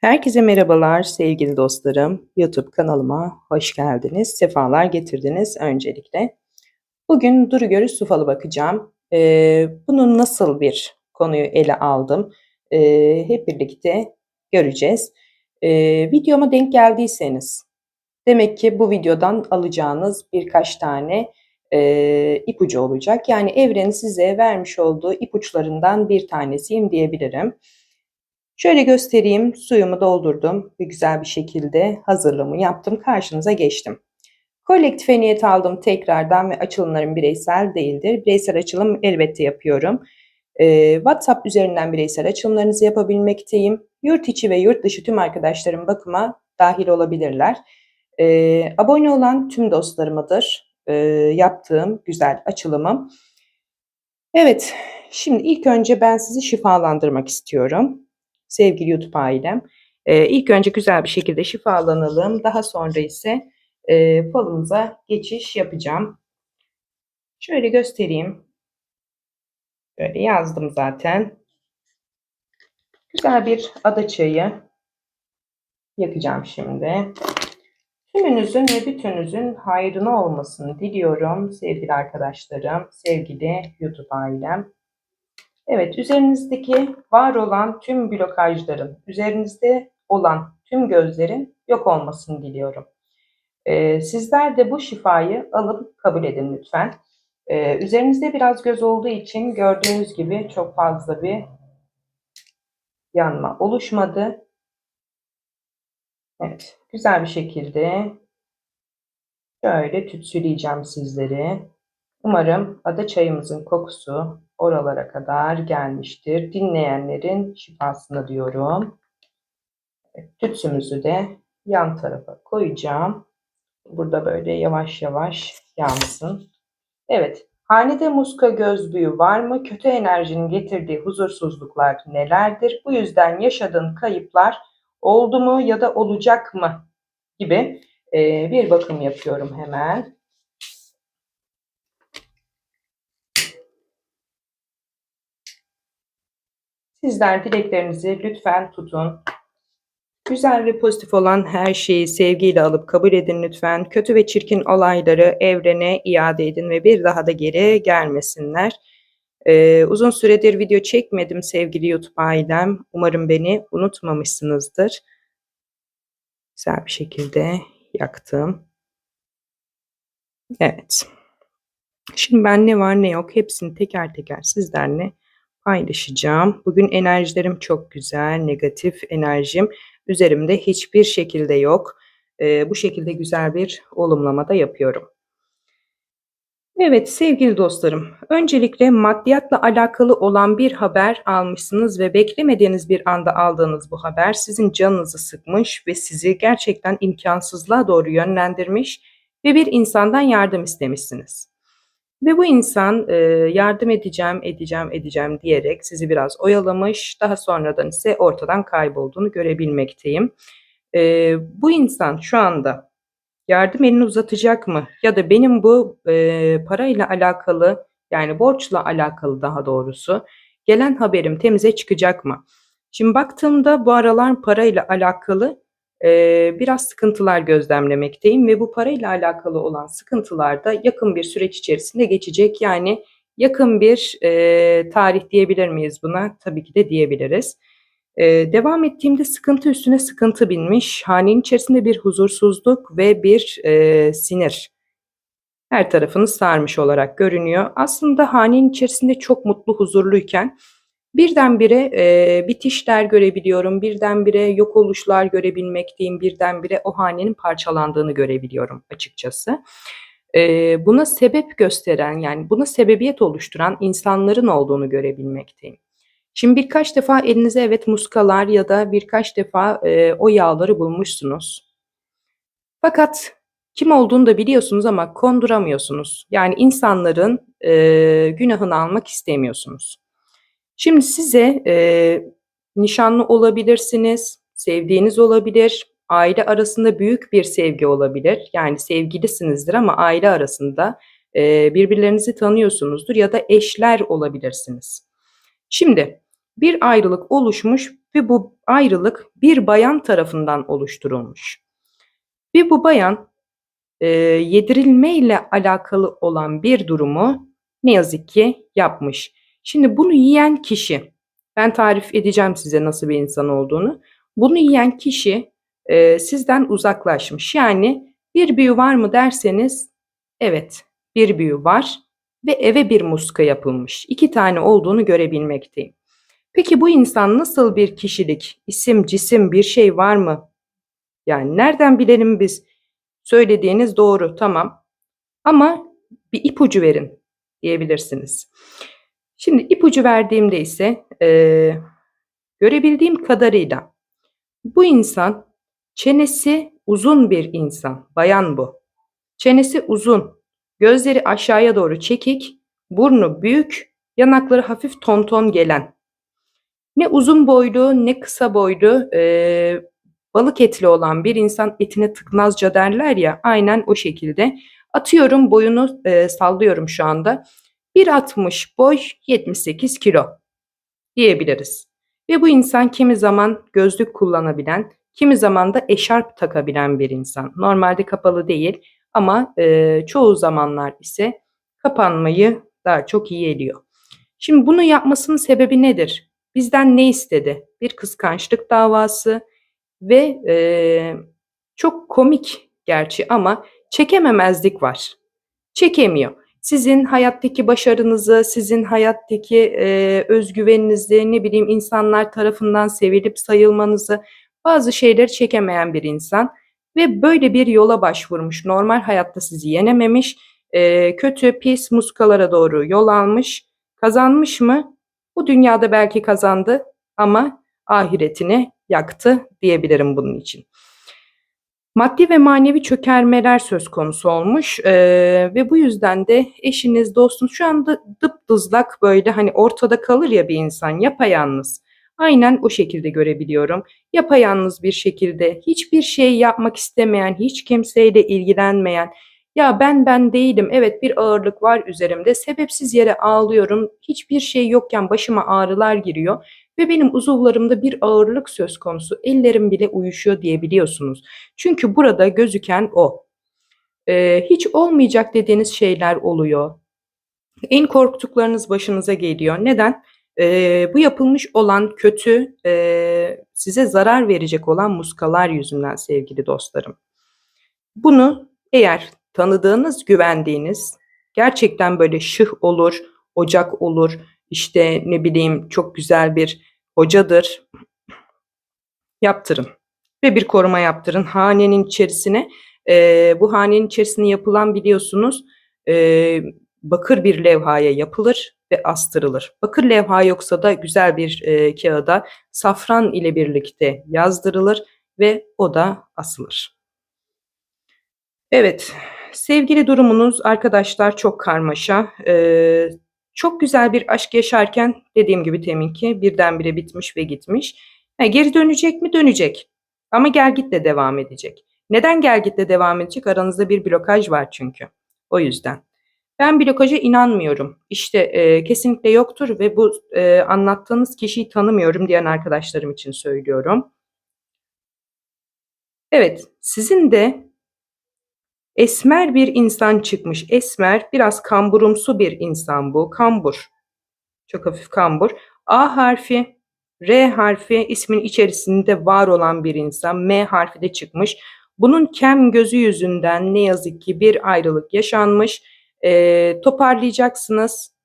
Herkese merhabalar sevgili dostlarım. YouTube kanalıma hoş geldiniz. Sefalar getirdiniz öncelikle. Bugün Duru Görüş Su Falı bakacağım. Ee, bunun nasıl bir konuyu ele aldım ee, hep birlikte göreceğiz. Ee, videoma denk geldiyseniz demek ki bu videodan alacağınız birkaç tane e, ipucu olacak. Yani evrenin size vermiş olduğu ipuçlarından bir tanesiyim diyebilirim. Şöyle göstereyim. Suyumu doldurdum ve güzel bir şekilde hazırlığımı yaptım. Karşınıza geçtim. Kolektife niyet aldım tekrardan ve açılımlarım bireysel değildir. Bireysel açılım elbette yapıyorum. Ee, WhatsApp üzerinden bireysel açılımlarınızı yapabilmekteyim. Yurt içi ve yurt dışı tüm arkadaşlarım bakıma dahil olabilirler. Ee, abone olan tüm dostlarımadır e, yaptığım güzel açılımım. Evet, şimdi ilk önce ben sizi şifalandırmak istiyorum sevgili YouTube ailem. E, ilk önce güzel bir şekilde şifalanalım. Daha sonra ise e, falımıza geçiş yapacağım. Şöyle göstereyim. Böyle yazdım zaten. Güzel bir ada çayı yakacağım şimdi. Tümünüzün ve bütünüzün hayrına olmasını diliyorum sevgili arkadaşlarım, sevgili YouTube ailem. Evet, üzerinizdeki var olan tüm blokajların, üzerinizde olan tüm gözlerin yok olmasını diliyorum. Ee, sizler de bu şifayı alıp kabul edin lütfen. Ee, üzerinizde biraz göz olduğu için gördüğünüz gibi çok fazla bir yanma oluşmadı. Evet, güzel bir şekilde şöyle tütsüleyeceğim sizleri. Umarım ada çayımızın kokusu oralara kadar gelmiştir. Dinleyenlerin şifasını diyorum. Tütsümüzü de yan tarafa koyacağım. Burada böyle yavaş yavaş yansın. Evet, hanede muska göz büyü var mı? Kötü enerjinin getirdiği huzursuzluklar nelerdir? Bu yüzden yaşadığın kayıplar oldu mu ya da olacak mı? Gibi bir bakım yapıyorum hemen. Sizler dileklerinizi lütfen tutun. Güzel ve pozitif olan her şeyi sevgiyle alıp kabul edin lütfen. Kötü ve çirkin olayları evrene iade edin ve bir daha da geri gelmesinler. Ee, uzun süredir video çekmedim sevgili YouTube ailem. Umarım beni unutmamışsınızdır. Güzel bir şekilde yaktım. Evet. Şimdi ben ne var ne yok hepsini teker teker sizlerle paylaşacağım. Bugün enerjilerim çok güzel, negatif enerjim üzerimde hiçbir şekilde yok. Ee, bu şekilde güzel bir olumlama da yapıyorum. Evet sevgili dostlarım, öncelikle maddiyatla alakalı olan bir haber almışsınız ve beklemediğiniz bir anda aldığınız bu haber sizin canınızı sıkmış ve sizi gerçekten imkansızlığa doğru yönlendirmiş ve bir insandan yardım istemişsiniz. Ve bu insan e, yardım edeceğim, edeceğim, edeceğim diyerek sizi biraz oyalamış. Daha sonradan ise ortadan kaybolduğunu görebilmekteyim. E, bu insan şu anda yardım elini uzatacak mı? Ya da benim bu e, parayla alakalı yani borçla alakalı daha doğrusu gelen haberim temize çıkacak mı? Şimdi baktığımda bu aralar parayla alakalı biraz sıkıntılar gözlemlemekteyim ve bu parayla alakalı olan sıkıntılar da yakın bir süreç içerisinde geçecek. Yani yakın bir e, tarih diyebilir miyiz buna? Tabii ki de diyebiliriz. E, devam ettiğimde sıkıntı üstüne sıkıntı binmiş. Hanenin içerisinde bir huzursuzluk ve bir e, sinir her tarafını sarmış olarak görünüyor. Aslında hanenin içerisinde çok mutlu, huzurluyken Birdenbire e, bitişler görebiliyorum, birdenbire yok oluşlar görebilmekteyim, birdenbire o hanenin parçalandığını görebiliyorum açıkçası. E, buna sebep gösteren yani buna sebebiyet oluşturan insanların olduğunu görebilmekteyim. Şimdi birkaç defa elinize evet muskalar ya da birkaç defa e, o yağları bulmuşsunuz. Fakat kim olduğunu da biliyorsunuz ama konduramıyorsunuz. Yani insanların e, günahını almak istemiyorsunuz. Şimdi size e, nişanlı olabilirsiniz, sevdiğiniz olabilir, aile arasında büyük bir sevgi olabilir. Yani sevgilisinizdir ama aile arasında e, birbirlerinizi tanıyorsunuzdur ya da eşler olabilirsiniz. Şimdi bir ayrılık oluşmuş ve bu ayrılık bir bayan tarafından oluşturulmuş. Ve bu bayan e, yedirilmeyle alakalı olan bir durumu ne yazık ki yapmış. Şimdi bunu yiyen kişi, ben tarif edeceğim size nasıl bir insan olduğunu. Bunu yiyen kişi e, sizden uzaklaşmış. Yani bir büyü var mı derseniz evet bir büyü var ve eve bir muska yapılmış. İki tane olduğunu görebilmekteyim. Peki bu insan nasıl bir kişilik, isim, cisim bir şey var mı? Yani nereden bilelim biz? Söylediğiniz doğru tamam ama bir ipucu verin diyebilirsiniz. Şimdi ipucu verdiğimde ise e, görebildiğim kadarıyla bu insan çenesi uzun bir insan, bayan bu. Çenesi uzun, gözleri aşağıya doğru çekik, burnu büyük, yanakları hafif tonton gelen. Ne uzun boylu ne kısa boylu e, balık etli olan bir insan etine tıknazca derler ya aynen o şekilde. Atıyorum boyunu e, sallıyorum şu anda. 1.60 boy 78 kilo diyebiliriz. Ve bu insan kimi zaman gözlük kullanabilen, kimi zaman da eşarp takabilen bir insan. Normalde kapalı değil ama e, çoğu zamanlar ise kapanmayı daha çok iyi ediyor. Şimdi bunu yapmasının sebebi nedir? Bizden ne istedi? Bir kıskançlık davası ve e, çok komik gerçi ama çekememezlik var. Çekemiyor. Sizin hayattaki başarınızı, sizin hayattaki e, özgüveninizi, ne bileyim insanlar tarafından sevilip sayılmanızı, bazı şeyleri çekemeyen bir insan ve böyle bir yola başvurmuş. Normal hayatta sizi yenememiş, e, kötü, pis muskalara doğru yol almış. Kazanmış mı? Bu dünyada belki kazandı ama ahiretini yaktı diyebilirim bunun için. Maddi ve manevi çökermeler söz konusu olmuş ee, ve bu yüzden de eşiniz, dostunuz şu anda dıpdızlak böyle hani ortada kalır ya bir insan yapayalnız. Aynen o şekilde görebiliyorum. Yapayalnız bir şekilde hiçbir şey yapmak istemeyen, hiç kimseyle ilgilenmeyen, ya ben ben değilim, evet bir ağırlık var üzerimde, sebepsiz yere ağlıyorum, hiçbir şey yokken başıma ağrılar giriyor ve benim uzuvlarımda bir ağırlık söz konusu, ellerim bile uyuşuyor diyebiliyorsunuz. Çünkü burada gözüken o. Ee, hiç olmayacak dediğiniz şeyler oluyor. En korktuklarınız başınıza geliyor. Neden? Ee, bu yapılmış olan kötü, e, size zarar verecek olan muskalar yüzünden sevgili dostlarım. Bunu eğer tanıdığınız, güvendiğiniz, gerçekten böyle şıh olur, ocak olur, işte ne bileyim çok güzel bir hocadır. Yaptırın ve bir koruma yaptırın hanenin içerisine. E, bu hanenin içerisinde yapılan biliyorsunuz e, bakır bir levhaya yapılır ve astırılır. Bakır levha yoksa da güzel bir e, kağıda safran ile birlikte yazdırılır ve o da asılır. Evet, sevgili durumunuz arkadaşlar çok karmaşa. Ee, çok güzel bir aşk yaşarken dediğim gibi teminki birdenbire bitmiş ve gitmiş. Ha, geri dönecek mi? Dönecek. Ama gel git de devam edecek. Neden gel git de devam edecek? Aranızda bir blokaj var çünkü. O yüzden. Ben blokaja inanmıyorum. İşte e, kesinlikle yoktur ve bu e, anlattığınız kişiyi tanımıyorum diyen arkadaşlarım için söylüyorum. Evet, sizin de Esmer bir insan çıkmış. Esmer biraz kamburumsu bir insan bu. Kambur. Çok hafif kambur. A harfi, R harfi ismin içerisinde var olan bir insan. M harfi de çıkmış. Bunun kem gözü yüzünden ne yazık ki bir ayrılık yaşanmış. E, toparlayacaksınız.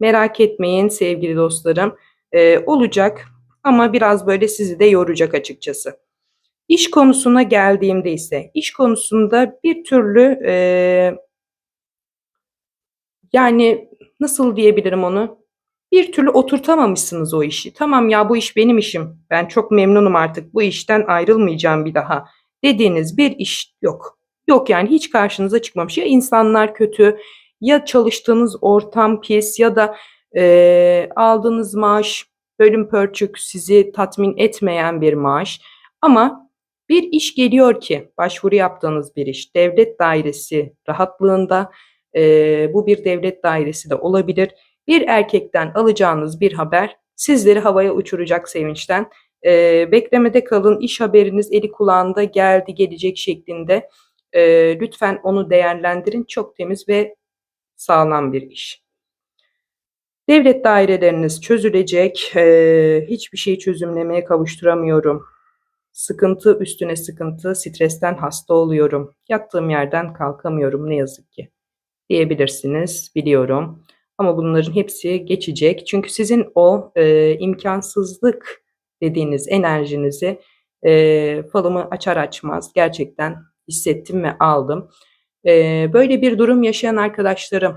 Merak etmeyin sevgili dostlarım. E, olacak ama biraz böyle sizi de yoracak açıkçası. İş konusuna geldiğimde ise iş konusunda bir türlü e, yani nasıl diyebilirim onu? Bir türlü oturtamamışsınız o işi. Tamam ya bu iş benim işim. Ben çok memnunum artık. Bu işten ayrılmayacağım bir daha. Dediğiniz bir iş yok. Yok yani hiç karşınıza çıkmamış. Ya insanlar kötü ya çalıştığınız ortam pis ya da e, aldığınız maaş bölüm pörçük sizi tatmin etmeyen bir maaş. Ama bir iş geliyor ki başvuru yaptığınız bir iş devlet dairesi rahatlığında e, bu bir devlet dairesi de olabilir. Bir erkekten alacağınız bir haber sizleri havaya uçuracak sevinçten. Eee, beklemede kalın, iş haberiniz eli kulağında geldi, gelecek şeklinde. Eee, lütfen onu değerlendirin. Çok temiz ve sağlam bir iş. Devlet daireleriniz çözülecek. Eee, hiçbir şeyi çözümlemeye kavuşturamıyorum. Sıkıntı üstüne sıkıntı, stresten hasta oluyorum. Yattığım yerden kalkamıyorum ne yazık ki diyebilirsiniz, biliyorum. Ama bunların hepsi geçecek. Çünkü sizin o, eee, imkânsızlık dediğiniz enerjinizi, eee, falımı açar açmaz gerçekten hissettim ve aldım. Eee, böyle bir durum yaşayan arkadaşlarım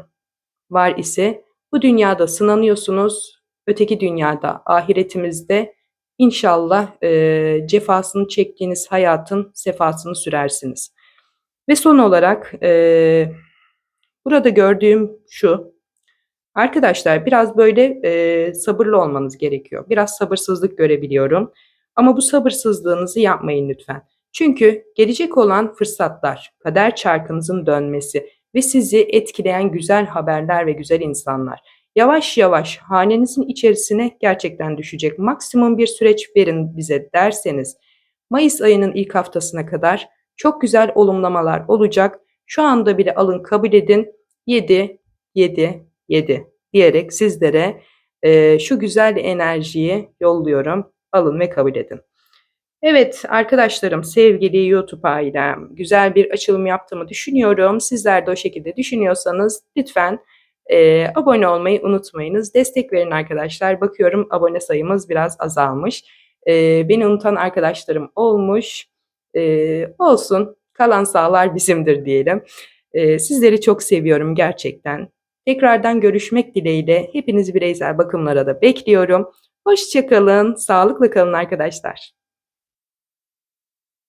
var ise bu dünyada sınanıyorsunuz, öteki dünyada, ahiretimizde inşallah, eee, cefasını çektiğiniz hayatın sefasını sürersiniz. Ve son olarak, eee, burada gördüğüm şu: Arkadaşlar biraz böyle, eee, sabırlı olmanız gerekiyor. Biraz sabırsızlık görebiliyorum ama bu sabırsızlığınızı yapmayın lütfen. Çünkü gelecek olan fırsatlar, kader çarkınızın dönmesi ve sizi etkileyen güzel haberler ve güzel insanlar yavaş yavaş hanenizin içerisine gerçekten düşecek. Maksimum bir süreç verin bize derseniz mayıs ayının ilk haftasına kadar çok güzel olumlamalar olacak. Şu anda bile alın kabul edin. 7, 7, 7 diyerek sizlere, eee, şu güzel enerjiyi yolluyorum. Alın ve kabul edin. Evet arkadaşlarım, sevgili YouTube ailem, güzel bir açılım yaptığımı düşünüyorum. Sizler de o şekilde düşünüyorsanız lütfen, eee, abone olmayı unutmayınız. Destek verin arkadaşlar. Bakıyorum abone sayımız biraz azalmış. Eee, beni unutan arkadaşlarım olmuş. Eee, olsun, kalan sağlar bizimdir diyelim. Eee, sizleri çok seviyorum gerçekten. Tekrardan görüşmek dileğiyle hepinizi bireysel bakımlara da bekliyorum. Hoşça kalın, sağlıkla kalın arkadaşlar.